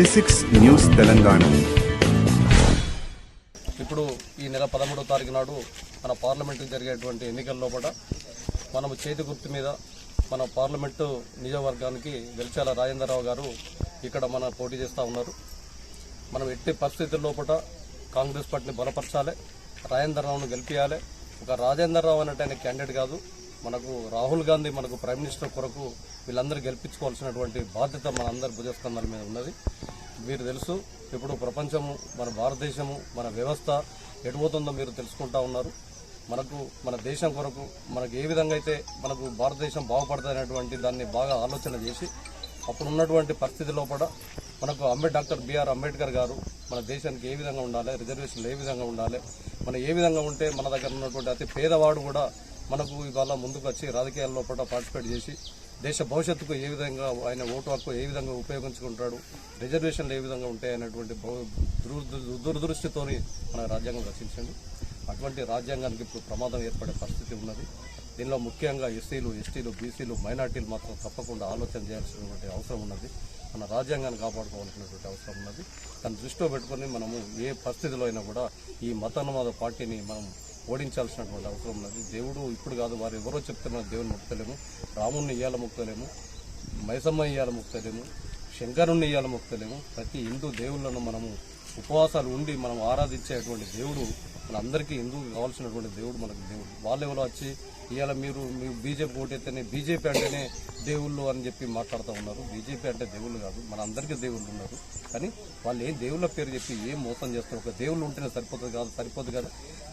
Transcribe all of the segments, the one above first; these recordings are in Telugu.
న్యూస్ తెలంగాణ ఇప్పుడు ఈ నెల పదమూడవ తారీఖు నాడు మన పార్లమెంటు జరిగేటువంటి ఎన్నికల్లో కూడా మనం చేతి గుర్తు మీద మన పార్లమెంటు నియోజకవర్గానికి వెలిచాల రాజేంద్రరావు గారు ఇక్కడ మన పోటీ చేస్తూ ఉన్నారు. మనం ఎట్టి పరిస్థితుల్లో కాంగ్రెస్ పార్టీని బలపరచాలి రాజేంద్రరావును గెలిపించాలి ఒక రాజేంద్రరావు అనేట ఆయన క్యాండిడేట్ కాదు మనకు రాహుల్ గాంధీ మనకు ప్రైమ్ మినిస్టర్ కొరకు వీళ్ళందరూ గెలిపించుకోవాల్సినటువంటి బాధ్యత మనందరి భుజస్కంధాల మీద ఉన్నది. మీరు తెలుసు. ఇప్పుడు ప్రపంచము మన భారతదేశము మన వ్యవస్థ ఎటుపోతుందో మీరు తెలుసుకుంటా ఉన్నారు. మనకు మన దేశం కొరకు మనకు ఏ విధంగా అయితే మనకు భారతదేశం బాగుపడుతుంది దాన్ని బాగా ఆలోచన చేసి అప్పుడు ఉన్నటువంటి పరిస్థితి లోపల మనకు అంబేడ్ డాక్టర్ బిఆర్ అంబేద్కర్ గారు మన దేశానికి ఏ విధంగా ఉండాలి రిజర్వేషన్లు ఏ విధంగా ఉండాలి మనం ఏ విధంగా ఉంటే మన దగ్గర ఉన్నటువంటి అతి పేదవాడు కూడా మనకు ఇవాళ ముందుకు వచ్చి రాజకీయాల లోపల పార్టిసిపేట్ చేసి దేశ భవిష్యత్తుకు ఏ విధంగా ఆయన ఓటు హక్కు ఏ విధంగా ఉపయోగించుకుంటాడు రిజర్వేషన్లు ఏ విధంగా ఉంటాయి అనేటువంటి దురదృ- దురదృష్టితోని మన రాజ్యాంగం రచించండి అటువంటి రాజ్యాంగానికి ఇప్పుడు ప్రమాదం ఏర్పడే పరిస్థితి ఉన్నది. దీనిలో ముఖ్యంగా ఎస్సీలు ఎస్టీలు బీసీలు మైనార్టీలు మాత్రం తప్పకుండా ఆలోచన చేయాల్సినటువంటి అవసరం ఉన్నది. మన రాజ్యాంగాన్ని కాపాడుకోవాల్సినటువంటి అవసరం ఉన్నది. దాన్ని దృష్టిలో పెట్టుకొని మనము ఏ పరిస్థితిలో అయినా కూడా ఈ మతోన్మాద పార్టీని మనం ఓడించాల్సినటువంటి అవసరం ఉన్నది. దేవుడు ఇప్పుడు కాదు వారు ఎవరో చెప్తున్నారు దేవుని మొక్కలేము రాముణ్ణి ఇయ్యాల మొక్కలేము మైసమ్మ ఇయ్యాల ముక్తలేము శంకరుణ్ణి ఇయ్యాల మొక్కలేము ప్రతి హిందూ దేవుళ్ళను మనము ఉపవాసాలు ఉండి మనం ఆరాధించేటువంటి దేవుడు మనందరికీ హిందువుకి కావాల్సినటువంటి దేవుడు మనకు దేవుడు. వాళ్ళు ఎవరో వచ్చి ఇవాళ మీరు మీరు బీజేపీ ఓటైతేనే బీజేపీ అంటేనే దేవుళ్ళు అని చెప్పి మాట్లాడుతూ ఉన్నారు. బీజేపీ అంటే దేవుళ్ళు కాదు మన అందరికీ దేవుళ్ళు ఉన్నారు. కానీ వాళ్ళు ఏం దేవుళ్ళ పేరు చెప్పి ఏం మోసం చేస్తారు? ఒక దేవుళ్ళు ఉంటేనే సరిపోతుంది కాదు సరిపోదు కాదు.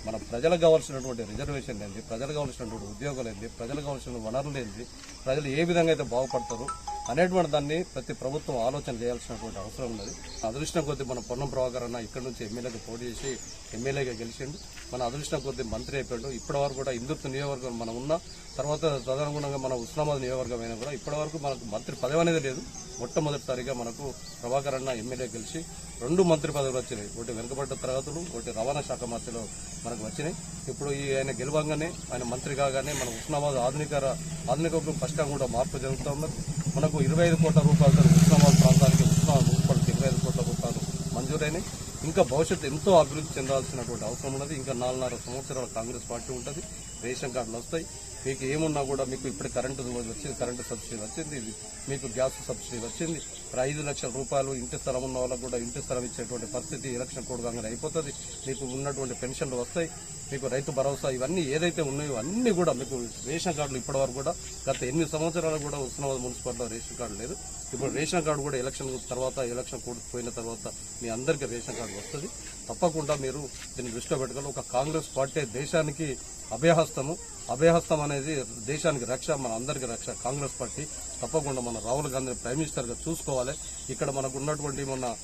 మన ప్రజలకు కావాల్సినటువంటి రిజర్వేషన్ ఏంది? ప్రజలకు కావాల్సినటువంటి ఉద్యోగాలు ఏంది? ప్రజలకు కావాల్సిన వనరులు ఏంది? ప్రజలు ఏ విధంగా అయితే బాగుపడతారు అనేటువంటి దాన్ని ప్రతి ప్రభుత్వం ఆలోచన చేయాల్సినటువంటి అవసరం ఉన్నది. అదృష్టం కొద్దీ మన పొన్నం ప్రభాకర్ అన్న ఇక్కడ నుంచి ఎమ్మెల్యేగా పోటీ చేసి ఎమ్మెల్యేగా గెలిచిండు. మన అదృష్టం కొద్ది మంత్రి అయిపోయాడు. ఇప్పటి వరకు కూడా ఇందుర్తి నియోజకవర్గం మనం ఉన్న తర్వాత తదనుగుణంగా మన ఉస్మానాబాద్ నియోజకవర్గం అయినా కూడా ఇప్పటి వరకు మనకు మంత్రి పదవి అనేది లేదు. మొట్టమొదటిసారిగా మనకు ప్రభాకర్ అన్న ఎమ్మెల్యే కలిసి రెండు మంత్రి పదవులు వచ్చినాయి. ఒకటి వెనుకబడ్డ తరగతులు ఒకటి రవాణా శాఖ మంత్రిలో మనకు వచ్చినాయి. ఇప్పుడు ఈ ఆయన గెలవంగానే ఆయన మంత్రి కాగానే మన ఉస్మానాబాద్ ఆధునిక ఆధునిక ఫస్ట్ కూడా మార్పు జరుగుతూ ఉన్నది. మనకు ఇరవై ఐదు కోట్ల రూపాయలతో ఉస్మానాబాద్ ప్రాంతానికి ఉస్మానాబాద్ మున్సిపాలిటీ ఇరవై ఐదు కోట్ల రూపాయలు మంజూరైనాయి. ఇంకా భవిష్యత్తు ఎంతో అభివృద్ధి చెందాల్సినటువంటి అవసరం ఉన్నది. ఇంకా నాలుగున్నర సంవత్సరాల కాంగ్రెస్ పార్టీ ఉంటుంది. రేషన్ కార్డులు వస్తాయి. మీకు ఏమున్నా కూడా మీకు ఇప్పుడు కరెంటు వచ్చింది కరెంటు సబ్సిడీ వచ్చింది ఇది మీకు గ్యాస్ సబ్సిడీ వచ్చింది. ఐదు లక్షల రూపాయలు ఇంటి స్థలం ఉన్న వాళ్ళకు కూడా ఇంటి స్థలం ఇచ్చేటువంటి పరిస్థితి ఎలక్షన్ కోడ్ కాగానే అయిపోతుంది. మీకు ఉన్నటువంటి పెన్షన్లు వస్తాయి. మీకు రైతు భరోసా ఇవన్నీ ఏదైతే ఉన్నాయో అన్నీ కూడా మీకు రేషన్ కార్డులు ఇప్పటివరకు కూడా గత ఎనిమిది సంవత్సరాలు కూడా ఉస్మానాబాద్ మున్సిపాలిటీలో రేషన్ కార్డు లేదు. ఇప్పుడు రేషన్ కార్డు కూడా ఎలక్షన్ తర్వాత ఎలక్షన్ కూడిపోయిన పోయిన తర్వాత మీ అందరికీ రేషన్ కార్డు వస్తుంది. తప్పకుండా మీరు దీన్ని దృష్టిలో పెట్టుకోవాలి. ఒక కాంగ్రెస్ పార్టీ దేశానికి అభయహస్తము. అభయహస్తం అనేది దేశానికి రక్ష మన అందరికీ రక్ష. కాంగ్రెస్ పార్టీ తప్పకుండా మన రాహుల్ గాంధీని ప్రైమ్ మినిస్టర్గా చూసుకోవాలి. ఇక్కడ మనకు ఉన్నటువంటి మన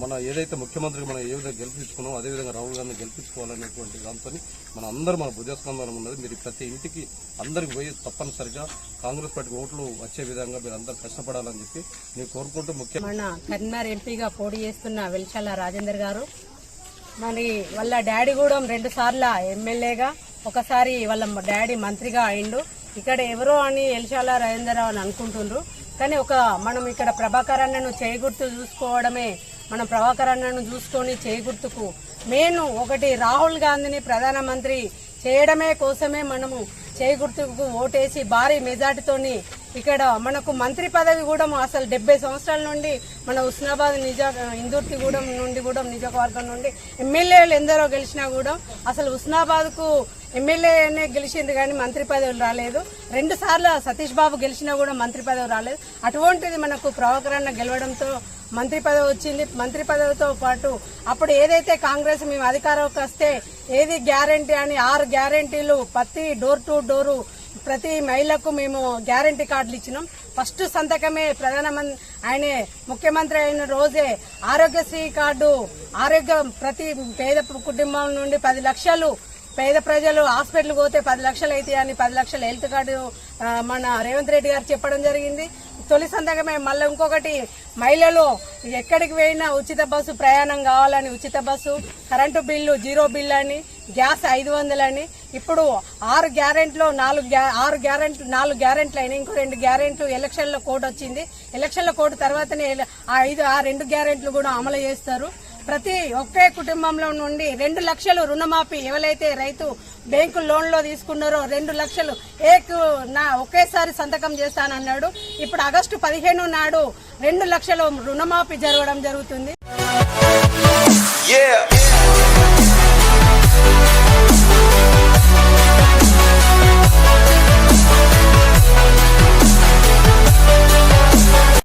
మన ఏదైతే ముఖ్యమంత్రికి మనం ఏ విధంగా గెలిపించుకున్నామో అదేవిధంగా రాహుల్ గారిని గెలిపించుకోవాలనేటువంటి దాంతో మన అందరూ మన భుజస్కంధానం ఉన్నది. మీరు ప్రతి ఇంటికి అందరికి పోయి తప్పనిసరిగా కాంగ్రెస్ పార్టీకి ఓట్లు వచ్చే విధంగా మీరు అందరు కష్టపడాలని చెప్పి నేను కోరుకుంటూ ముఖ్య మన కరీంనగర్ ఎంపీగా పోటీ చేస్తున్న వెల్చాల రాజేందర్ గారు. మరి వాళ్ళ డాడీ కూడా రెండు సార్లు ఎమ్మెల్యేగా ఒకసారి వాళ్ళ డాడీ మంత్రిగా అయిండు. ఇక్కడ ఎవరో అని ఎల్చాల రాజేంద్రరావు అని అనుకుంటుండ్రు. కానీ ఒక మనం ఇక్కడ ప్రభాకర్ అన్నను చేయగుర్తు చూసుకోవడమే మనం ప్రభాకర్ అన్నను చూసుకొని చేయగుర్తుకు. మెయిన్ ఒకటి రాహుల్ గాంధీని ప్రధానమంత్రి చేయడమే కోసమే మనము చేయగుర్తుకు ఓటేసి భారీ మెజార్టీతోని ఇక్కడ మనకు మంత్రి పదవి కూడా అసలు డెబ్బై సంవత్సరాల నుండి మన ఉస్నాబాద్ నిజా ఇందూర్తిగూడెం నుండి కూడా నియోజకవర్గం నుండి ఎమ్మెల్యేలు ఎందరో గెలిచినా కూడా అసలు హుస్నాబాద్కు ఎమ్మెల్యేనే గెలిచింది కానీ మంత్రి పదవులు రాలేదు. రెండు సార్లు సతీష్ బాబు గెలిచినా కూడా మంత్రి పదవి రాలేదు. అటువంటిది మనకు ప్రవకరణ గెలవడంతో మంత్రి పదవి వచ్చింది. మంత్రి పదవితో పాటు అప్పుడు ఏదైతే కాంగ్రెస్ మేము అధికారంలోకి వస్తే ఏది గ్యారంటీ అని ఆరు గ్యారంటీలు ప్రతి డోర్ టు డోరు ప్రతి మహిళకు మేము గ్యారంటీ కార్డులు ఇచ్చినాం. ఫస్ట్ సంతకమే ప్రధానమంత్రి ఆయనే ముఖ్యమంత్రి అయిన రోజే ఆరోగ్యశ్రీ కార్డు ఆరోగ్య ప్రతి పేద కుటుంబం నుండి పది లక్షలు పేద ప్రజలు హాస్పిటల్ పోతే పది లక్షలు అవుతాయని పది లక్షల హెల్త్ కార్డు మన రేవంత్ రెడ్డి గారు చెప్పడం జరిగింది. తొలి సంతకమే మళ్ళీ ఇంకొకటి మహిళలు ఎక్కడికి పోయినా ఉచిత బస్సు ప్రయాణం కావాలని ఉచిత bus current bill zero bill అని గ్యాస్ ఐదు వందలని. ఇప్పుడు ఆరు గ్యారెంట్లు నాలుగు గ్యా- ఆరు గ్యారెంట్లు నాలుగు గ్యారెంట్లు అయినాయి. ఇంకో రెండు గ్యారెంట్లు ఎలక్షన్ల కోడ్ వచ్చింది. ఎలక్షన్ల కోడ్ తర్వాతనే ఆ ఐదు ఆ రెండు గ్యారెంట్లు కూడా అమలు చేస్తారు. ప్రతి ఒకే కుటుంబంలో నుండి రెండు లక్షలు రుణమాఫీ ఎవరైతే రైతు బ్యాంకు లోన్లో తీసుకున్నారో రెండు లక్షలు ఏకు నా ఒకేసారి సంతకం చేస్తానన్నాడు ఇప్పుడు ఆగస్టు పదిహేను నాడు రెండు లక్షలు రుణమాఫీ జరగడం జరుగుతుంది Yeah.